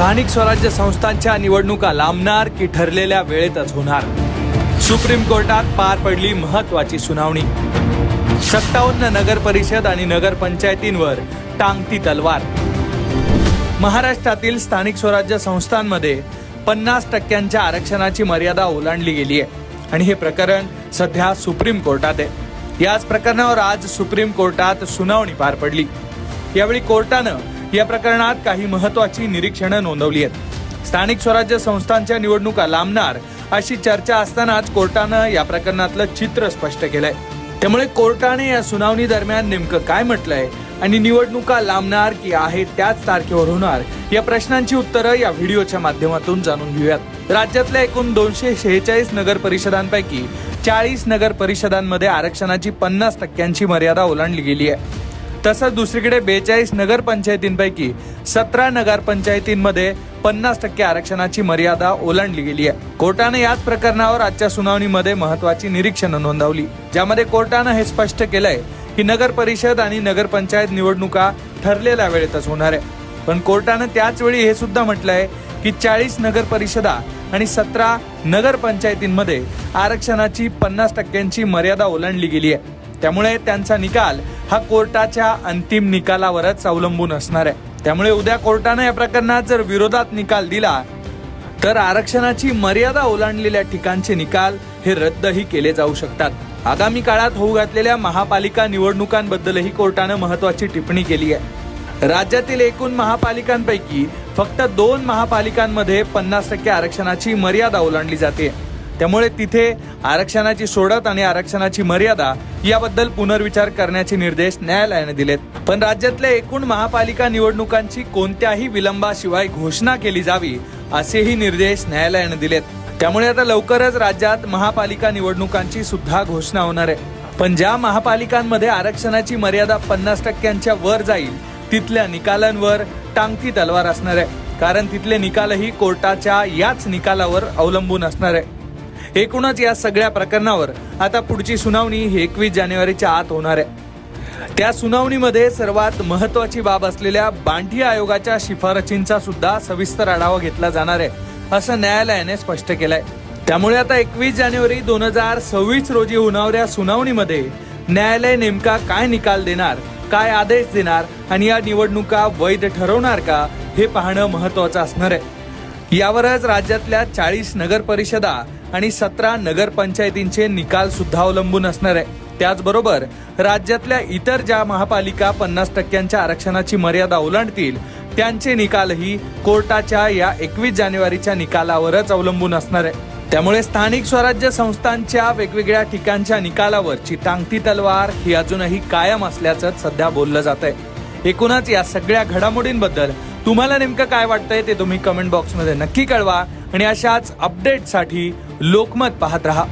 स्थानिक स्वराज्य संस्थांच्या निवडणुका लांबणार की ठरलेल्या वेळेतच होणार? सुप्रीम कोर्टात पार पडली महत्वाची सुनावणी. सत्तावन्न नगर परिषद आणि नगरपंचायतींवर टांगती तलवार. महाराष्ट्रातील स्थानिक स्वराज्य संस्थांमध्ये पन्नास टक्क्यांच्या आरक्षणाची मर्यादा ओलांडली गेली आहे आणि हे प्रकरण सध्या सुप्रीम कोर्टात आहे. याच प्रकरणावर आज सुप्रीम कोर्टात सुनावणी पार पडली. यावेळी कोर्टानं या प्रकरणात काही महत्वाची निरीक्षणं नोंदवली आहेत. स्थानिक स्वराज्य संस्थांच्या निवडणुका लांबणार अशी चर्चा असतानाच कोर्टानं या प्रकरणातलं चित्र स्पष्ट केलंय. त्यामुळे कोर्टाने या सुनावणी दरम्यान नेमकं काय म्हटलंय आणि निवडणुका लांबणार की आहे त्याच तारखेवर होणार या प्रश्नांची उत्तरं या व्हिडिओच्या माध्यमातून जाणून घेऊयात. राज्यातल्या एकूण दोनशे शेहेचाळीस नगर परिषदांपैकी चाळीस नगर परिषदांमध्ये आरक्षणाची पन्नास टक्क्यांची मर्यादा ओलांडली गेली आहे. तसंच दुसरीकडे बेचाळीस नगरपंचायतींपैकी सतरा नगरपंचायतींमध्ये पन्नास टक्के आरक्षणाची मर्यादा ओलांडली गेली आहे. कोर्टानं याच प्रकरणावर आजच्या सुनावणीमध्ये महत्वाची निरीक्षणं नोंदवली. ज्यामध्ये कोर्टानं हे स्पष्ट केलंय की नगर परिषद आणि नगरपंचायत निवडणुका ठरलेल्या वेळेतच होणार आहे. पण कोर्टानं त्याच वेळी हे सुद्धा म्हटलंय की चाळीस नगर परिषदा आणि सतरा नगरपंचायतींमध्ये आरक्षणाची पन्नास टक्क्यांची मर्यादा ओलांडली गेली आहे. त्यामुळे त्यांचा निकाल हा कोर्टाच्या अंतिम निकालावरच अवलंबून असणार आहे. त्यामुळे उद्या कोर्टानं या प्रकरणात जर विरोधात निकाल दिला तर आरक्षणाची मर्यादा ओलांडलेल्या ठिकाणचे निकाल हे रद्दही केले जाऊ शकतात. आगामी काळात होऊ घातलेल्या महापालिका निवडणुकांबद्दलही कोर्टानं महत्वाची टिप्पणी केली आहे. राज्यातील एकूण महापालिकांपैकी फक्त दोन महापालिकांमध्ये पन्नास टक्के आरक्षणाची मर्यादा ओलांडली जाते. त्यामुळे तिथे आरक्षणाची सोडत आणि आरक्षणाची मर्यादा याबद्दल पुनर्विचार करण्याचे निर्देश न्यायालयाने दिलेत. पण राज्यातल्या एकूण महापालिका निवडणुकांची कोणत्याही विलंबाशिवाय घोषणा केली जावी असेही निर्देश न्यायालयाने दिलेत. त्यामुळे आता लवकरच राज्यात महापालिका निवडणुकांची सुद्धा घोषणा होणार आहे. पण ज्या महापालिकांमध्ये आरक्षणाची मर्यादा पन्नास टक्क्यांच्या वर जाईल तिथल्या निकालांवर टांगती तलवार असणार आहे. कारण तिथले निकालही कोर्टाच्या याच निकालावर अवलंबून असणार आहे. एकूणच या सगळ्या प्रकरणावर आता पुढची सुनावणी ही एकवीस जानेवारीच्या आत होणार आहे. त्या सुनावणीमध्ये सर्वात महत्वाची बाब असलेल्या बांठी आयोगाच्या शिफारशींचा सुद्धा सविस्तर आढावा घेतला जाणार आहे असं न्यायालयाने स्पष्ट केलंय. त्यामुळे आता एकवीस जानेवारी दोन हजार सव्वीस रोजी होणाऱ्या सुनावणीमध्ये न्यायालय नेमका काय निकाल देणार काय आदेश देणार आणि या निवडणुका वैध ठरवणार का हे पाहणं महत्वाचं असणार आहे. यावरच राज्यातल्या चाळीस नगर परिषदा आणि सतरा नगरपंचायतींचे निकाल सुद्धा अवलंबून असणार आहे. त्याचबरोबर राज्यातल्या इतर ज्या महापालिका पन्नास टक्क्यांच्या आरक्षणाची मर्यादा ओलांडतील त्यांचे निकालही कोर्टाच्या या एकवीस जानेवारीच्या निकालावरच अवलंबून असणार आहे. त्यामुळे स्थानिक स्वराज्य संस्थांच्या वेगवेगळ्या ठिकाणच्या निकालावरची टांगती तलवार ही अजूनही कायम असल्याचं सध्या बोललं जात आहे एकूणच या सगळ्या घडामोडींबद्दल तुम्हाला नेमकं काय वाटतंय ते तुम्ही कमेंट बॉक्समध्ये नक्की कळवा. आणि अशाच अपडेटसाठी लोकमत पाहत राहा.